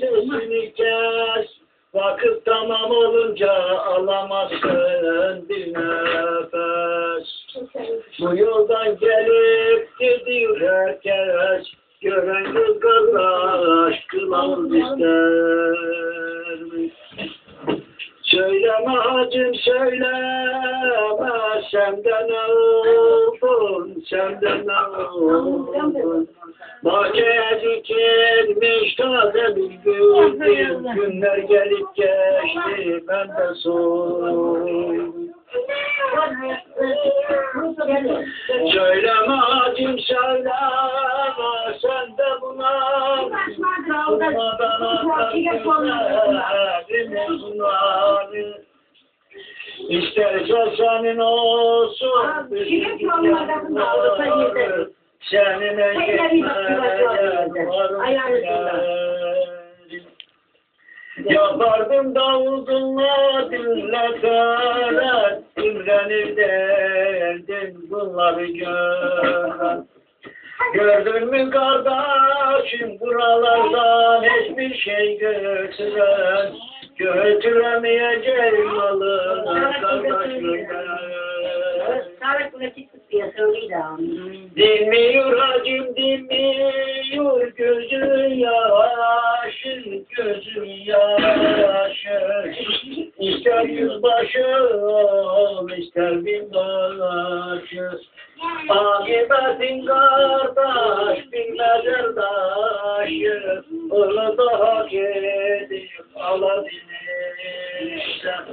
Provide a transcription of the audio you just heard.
sesini kes. Vakit tamam olunca alamazsın bir nefes. Bu yoldan gelip gidiyor herkes. Gören göz kardeş kılavuz istermiş. Söyleme hacım söyleme senden oldun oldun Bahçeye dikilmiş taze bir gül Günler gelip geçti ben de soğudum Söyleme hacım söyleme sen de buna Durmadan atarsın bunları İsterse senin olsun. Senin Yapardım davudunla dinleterek İmrenir derdim bunları gören. Gördün mü kardeşim buralardan hiçbir şey götüren Götüremeyeceğim kardeşimden Dinmiyor acım dinmiyor gözü yaşın gözü yaşın. İster yüzbaşım ister bin binbaşız Akibetin kardeş bin mezar taşız Onu da hak edip alabilirsen.